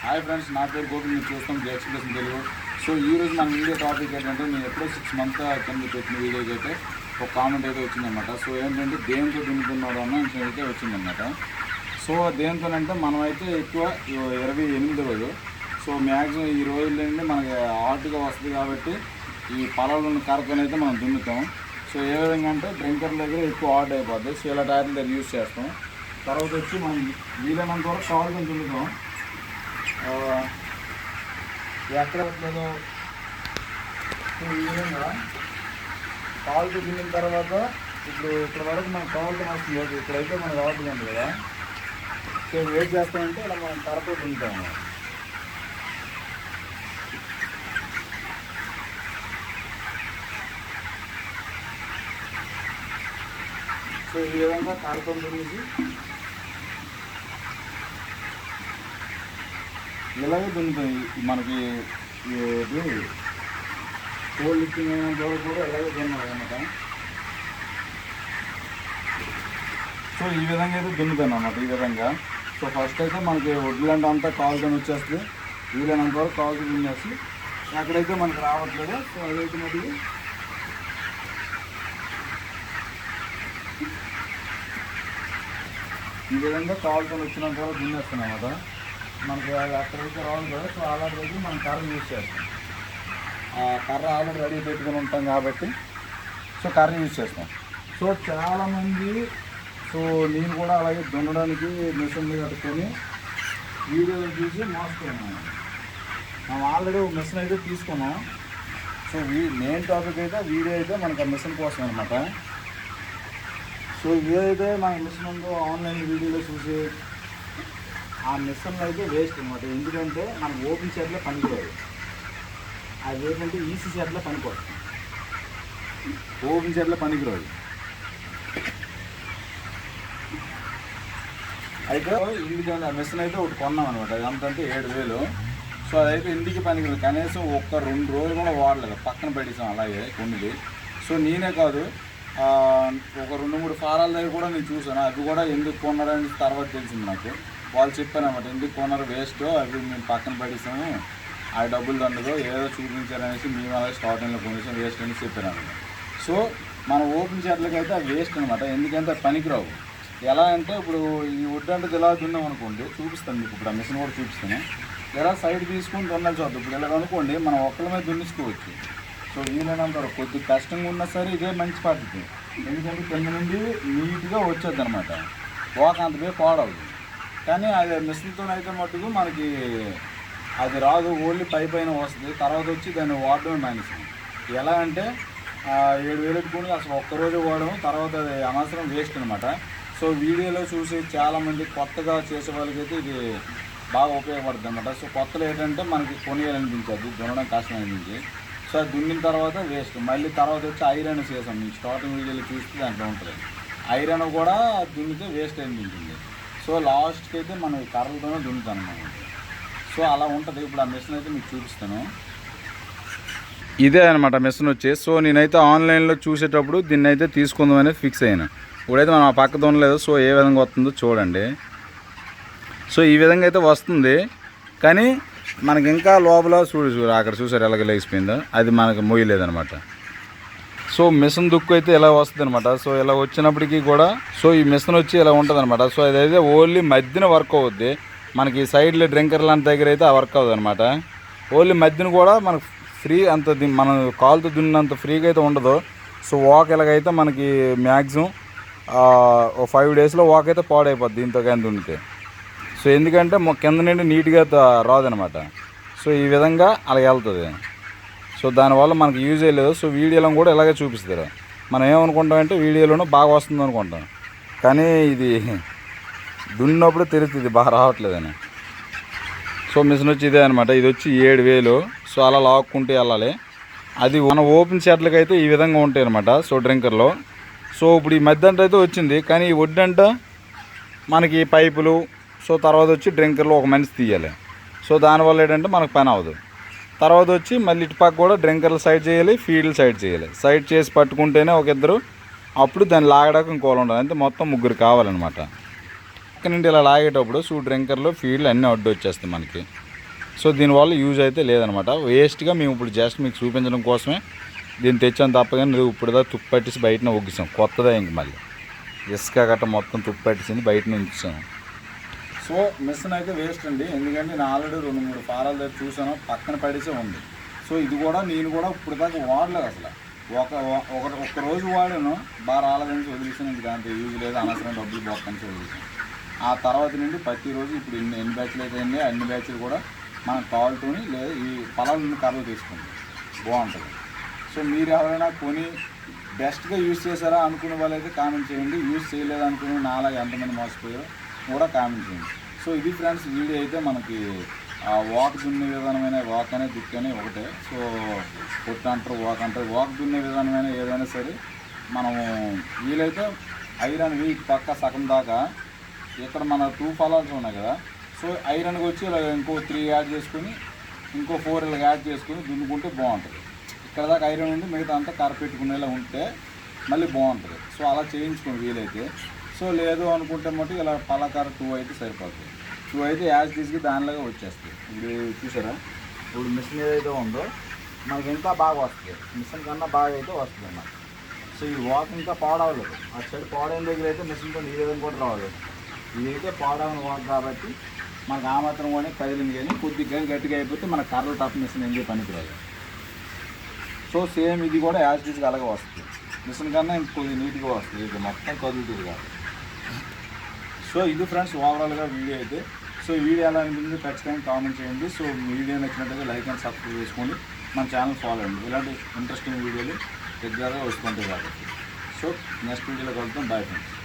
Hi friends నా పేరు గోపి మీరు చూస్తాం ది ఎక్స్ప్రెస్ తెలుగు. సో ఈ రోజు మన వీడియో టాపిక్ ఏంటంటే నేను ఎప్పుడో సిక్స్ మంత్ కింద పెట్టిన వీడియోకి అయితే ఒక కామెంట్ అయితే వచ్చిందన్నమాట. సో ఏంటంటే దేంతో తింటున్నాడు అన్న విషయం అయితే వచ్చిందన్నమాట. సో దేంతోనంటే మనమైతే ఎక్కువ ఇరవై ఎనిమిది రోజు సో మ్యాక్సిమం ఈ రోజులు ఏంటంటే మనకి హాట్గా వస్తుంది కాబట్టి ఈ పొలాలు ఉన్న కరకని అయితే మనం దున్నుతాం సో ఏ విధంగా అంటే డ్రింకర్ దగ్గర ఎక్కువ హాట్ అయిపోద్ది. సో ఇలా టైర్ల దగ్గర యూజ్ చేస్తాం. తర్వాత వచ్చి మనం వీలైనంత వరకు కవర్గా దున్నుతాం. ఎక్కడ వస్తుందో ఈ విధంగా కాలుతో తిన్న తర్వాత ఇప్పుడు ఇక్కడ వరకు మనం కావాల్సిన అవసరం లేదు ఇక్కడైతే మనకు కావాల్సింది కదా. సో వెయిట్ చేస్తామంటే ఇలా మనం తరతో తింటాము సో ఈ విధంగా తరతో గురించి ఇలాగే దున్నుతాయి మనకి ఇది కోల్డ్ లిఫ్టింగ్ అయిన ద్వారా కూడా ఇలాగే దున్నాలి అనమాట సో ఈ విధంగా అయితే దున్నుతాను అన్నమాట ఈ విధంగా. సో ఫస్ట్ అయితే మనకి వడ్లంటే అంతా కాలుతో వచ్చేస్తుంది. వీలైనంత వరకు కాలుతో దున్నేసి అక్కడైతే మనకి రావట్లేదు సో అదైతే మటుకు ఈ విధంగా కాలుతో వచ్చినంత వరకు దున్నేస్తాను అన్నమాట మనకి అది వరకు రావాలి కదా సో అలా రోజు మనం కర్ర యూజ్ చేస్తాం. ఆ కర్ర ఆల్రెడీ రెడీ పెట్టుకుని ఉంటాం కాబట్టి సో కర్ర యూజ్ చేస్తాం. సో చాలామంది సో నేను కూడా అలాగే దున్నడానికి మిషన్లు కట్టుకొని వీడియోలు చూసి మోసుకున్నాను మనం ఆల్రెడీ ఒక మిషన్ అయితే తీసుకున్నాం. సో వీ మెయిన్ టాపిక్ అయితే వీడియో అయితే మనకు ఆ మిషన్ కోసం అనమాట సో ఏదైతే మన మిషన్ ఉందో ఆన్లైన్ వీడియోలో చూసి ఆ మిషన్లో అయితే వేస్ట్ అనమాట ఎందుకంటే మనం ఓపెన్ షెడ్లో పనికిరాదు. అది ఏంటంటే ఈసీ షెడ్లో పనికోదు. ఓపెన్ షెడ్లో పనికిరాదు. అయితే ఇంటికి ఆ మిషన్ అయితే ఒకటి కొన్నాం అనమాట అది అంతంటే ఏడు వేలు. సో అదైతే ఇంటికి పనికిరాదు. కనీసం ఒక్క రెండు రోజులు కూడా వాడలేదు. పక్కన పెట్టేసాం అలాగే కొన్ని సో నేనే కాదు ఒక రెండు మూడు ఫారాల దగ్గర కూడా నేను చూసాను అవి కూడా ఎందుకు కొన్నాడని తర్వాత తెలిసింది నాకు. వాళ్ళు చెప్పారు అనమాట ఎందుకు కొన్నారు? వేస్ట్. అవి మేము పక్కన పడేసాము. ఆ డబ్బులు దండదు ఏదో చూపించారనేసి మేము అలాగే స్టార్టింగ్లో కొనేసాం. వేస్ట్ అని చెప్పారు అనమాట సో మన ఓపెన్ చేట్లకి అయితే అవి వేస్ట్ అనమాట ఎందుకంటే పనికిరావు. ఎలా అంటే ఇప్పుడు ఈ వుడ్ అంటే ఇలా దున్నాం అనుకోండి చూపిస్తాను మీకు ఇప్పుడు ఆ మిషన్ కూడా చూపిస్తాను. ఇలా సైడ్ తీసుకుని దున్నాలి చూద్దాం. ఇప్పుడు ఇలా అనుకోండి మనం ఒక్కల మీద దున్నించుకోవచ్చు. సో వీలైనంత వరకు కొద్ది కష్టంగా ఉన్నా సరే ఇదే మంచి పద్ధతి. ఎందుకంటే కింద నుండి నీట్గా వచ్చేది అనమాట వాక్ అంత పోయి కానీ అది మిషన్తో అయితే మట్టుకు మనకి అది రాదు ఓన్లీ పై పైన వస్తుంది. తర్వాత వచ్చి దాన్ని వాడడం మానేసాం ఎలా అంటే ఏడు వేలు పెట్టుకుని అసలు ఒక్కరోజు వాడడం తర్వాత అది అనవసరం వేస్ట్ అనమాట సో వీడియోలో చూసి చాలామంది కొత్తగా చేసే వాళ్ళకైతే ఇది బాగా ఉపయోగపడుతుంది అనమాట సో కొత్తలో ఏంటంటే మనకి కొనియాలనిపించదు దున్నడం కష్టం అనిపించి సో అది దున్నిన తర్వాత వేస్ట్ మళ్ళీ తర్వాత వచ్చి ఐరన్ చేసాం. మీకు స్టార్టింగ్ వీడియోలో చూస్తే దాంట్లో ఉంటుంది. ఐరన్ కూడా దున్నితే వేస్ట్ అనిపించింది. సో లాస్ట్కి అయితే మనం ఈ కర్రలతోనే దున్నుతాను అనమాట సో అలా ఉంటుంది. ఇప్పుడు ఆ మిషన్ అయితే మీకు చూపిస్తాను. ఇదే అనమాట మిషన్ వచ్చి. సో నేనైతే ఆన్లైన్లో చూసేటప్పుడు దీన్ని అయితే తీసుకుందాం అనేది ఫిక్స్ అయినా. ఇప్పుడైతే మనం ఆ పక్క దున్నలేదు సో ఏ విధంగా వస్తుందో చూడండి. సో ఈ విధంగా అయితే వస్తుంది. కానీ మనకి ఇంకా లోపల చూడు చూడు అక్కడ చూసారు ఎలాగ లేచిపోయిందో? అది మనకు మొయ్యలేదనమాట సో మిషన్ దుక్కు అయితే ఇలా వస్తుంది అనమాట సో ఇలా వచ్చినప్పటికీ కూడా సో ఈ మిషన్ వచ్చి ఇలా ఉంటుంది అనమాట సో అదైతే ఓన్లీ మధ్యన వర్క్ అవుద్ది. మనకి సైడ్లో డ్రింకర్ లాంటి దగ్గర అయితే ఆ వర్క్ అవుతుంది అనమాట ఓన్లీ మధ్యన కూడా మనకు ఫ్రీ అంత ది- మనం కాలుతో దున్నంత ఫ్రీగా అయితే ఉండదు. సో వాక్ ఎలాగైతే మనకి మ్యాక్సిమం ఫైవ్ డేస్లో వాక్ అయితే పాడైపోద్ది దీంతో కానీ దున్నితే. సో ఎందుకంటే కింద నుండి నీట్గా రాదనమాట సో ఈ విధంగా అలా వెళ్తుంది. సో దానివల్ల మనకి యూజ్ అయ్యలేదు సో వీడియోలో కూడా ఇలాగే చూపిస్తారు. మనం ఏమనుకుంటామంటే వీడియోలోనూ బాగా వస్తుంది అనుకుంటాం. కానీ ఇది దున్నప్పుడు తెలుస్తుంది బాగా రావట్లేదని. సో మిషన్ వచ్చి ఇదే అనమాట ఇది వచ్చి ఏడు వేలు. సో అలా లాక్కుంటే వెళ్ళాలి. అది మన ఓపెన్ షర్ట్లకి అయితే ఈ విధంగా ఉంటాయి అనమాట సో డ్రింకర్లో. సో ఇప్పుడు ఈ మధ్య అయితే వచ్చింది. కానీ ఈ వడ్డంట అంటే మనకి పైపులు సో తర్వాత వచ్చి డ్రింకర్లో ఒక మనిషి తీయాలి. సో దానివల్ల ఏంటంటే మనకు పని అవ్వదు. తర్వాత వచ్చి మళ్ళీ ఇటు పక్క కూడా డ్రింకర్లు సైడ్ చేయాలి ఫీల్డ్ సైడ్ చేయాలి. సైడ్ చేసి పట్టుకుంటేనే ఒక ఇద్దరు అప్పుడు దాన్ని లాగడానికి ఇంకోలు ఉండాలి. అంటే మొత్తం ముగ్గురు కావాలన్నమాట. ఇక్కడ నుండి ఇలా లాగేటప్పుడు సూ డ్రింకర్లు ఫీల్డ్ అన్నీ అడ్డు వచ్చేస్తాయి మనకి. సో దీనివల్ల యూజ్ అయితే లేదనమాట వేస్ట్గా మేము ఇప్పుడు జస్ట్ మీకు చూపించడం కోసమే దీన్ని తెచ్చాను తప్ప కానీ ఇప్పుడు తుప్పు పట్టేసి బయటనే ఒగ్గిస్తాం కొత్తదే ఇంక మళ్ళీ. ఇసుక గట్ట మొత్తం తుప్పు పట్టేసింది బయట ఉంచాం. సో మిషన్ అయితే వేస్ట్ అండి. ఎందుకంటే నేను ఆల్రెడీ రెండు మూడు ఫారాల దగ్గర చూసాను పక్కన పడేసే ఉంది. సో ఇది కూడా నేను కూడా ఇప్పుడు దాకా వాడలేదు అసలు. ఒక ఒక ఒక్క రోజు వాడాను. బాగా రాలేదని వదిలేసాను. ఇంక దాంతో యూజ్ లేదు. అనవసరం డబ్బులు బొక్కని వదిలేసాను. ఆ తర్వాత నుండి ప్రతిరోజు ఇప్పుడు ఎన్ని ఎన్ని బ్యాచ్లు అయితే ఉన్నాయి అన్ని బ్యాచ్లు కూడా మనం కావాలతోని లేదా ఈ పొలాల నుండి కర్రలు తీసుకోండి బాగుంటుంది. సో మీరు ఎవరైనా కొని బెస్ట్గా యూజ్ చేశారా అనుకునే వాళ్ళైతే కామెంట్ చేయండి. యూజ్ చేయలేదు అనుకుని నాలాగా ఎంతమంది మోసపోయారు కూడా కామెంట్ చేయండి. సో ఇది ఫ్రెండ్స్ వీడియో అయితే మనకి ఆ వాక్ దున్నే విధానమైన వాక్ అనే దిక్కు అని ఒకటే. సో పొట్టు అంటారు వాక్ అంటారు. వాక్ దున్నే విధానమైన ఏదైనా సరే మనము వీలైతే ఐరన్ వీక్ పక్క సగం దాకా ఇక్కడ మన టూ ఫలాల్స్ ఉన్నాయి కదా. సో ఐరన్కి వచ్చి ఇలా ఇంకో త్రీ యాడ్ చేసుకుని ఇంకో ఫోర్ ఇలా యాడ్ చేసుకుని దున్నుకుంటే బాగుంటుంది. ఇక్కడ దాకా ఐరన్ ఉండి మిగతా అంతా కర్ర పెట్టుకునేలా ఉంటే మళ్ళీ బాగుంటుంది. సో అలా చేయించుకోండి వీలైతే. సో లేదు అనుకుంటే మటు ఇలా పలకార టూ అయితే సరిపోతుంది. టూ అయితే యాజ్ తీసుకు దానిలాగా వచ్చేస్తుంది. ఇప్పుడు చూసారా? ఇప్పుడు మిషన్ ఏదైతే ఉందో మనకి ఇంకా బాగా వస్తుంది. మిషన్ కన్నా బాగా అయితే వస్తుంది అన్నమాట. సో ఈ వాక్ ఇంకా పాడవలేదు. అటు సైడ్ పాడైన దగ్గర అయితే మిషన్తో ఈ విధంగా కూడా రావాలి. ఇదైతే పాడవని వాక్ కాబట్టి మనకు ఆ మాత్రం కానీ కదిలింది కానీ కొద్దిగా కానీ గట్టిగా అయిపోతే మన కర్రలు టప్ మిషన్ ఏం చెప్పి పనికిరాదు. సో సేమ్ ఇది కూడా యాజ్ డీజ్గా అలాగే వస్తుంది. మిషన్ కన్నా ఇంకొద్ది నీట్గా వస్తుంది. ఇది మొత్తం కదులుతుంది కాబట్టి. సో ఇది ఫ్రెండ్స్ ఓవరాల్గా వీడియో అయితే. సో వీడియో ఎలా అనిపించింది ఖచ్చితంగా కామెంట్ చేయండి. సో వీడియో నచ్చినట్లయితే లైక్ అండ్ సబ్స్క్రైబ్ చేసుకోండి. మన ఛానల్ ఫాలో అండి ఇలాంటి ఇంట్రెస్టింగ్ వీడియోలు రెగ్యులర్గా వస్తుంటాయి కాబట్టి. సో నెక్స్ట్ వీడియోలో కలుద్దాం. Bye friends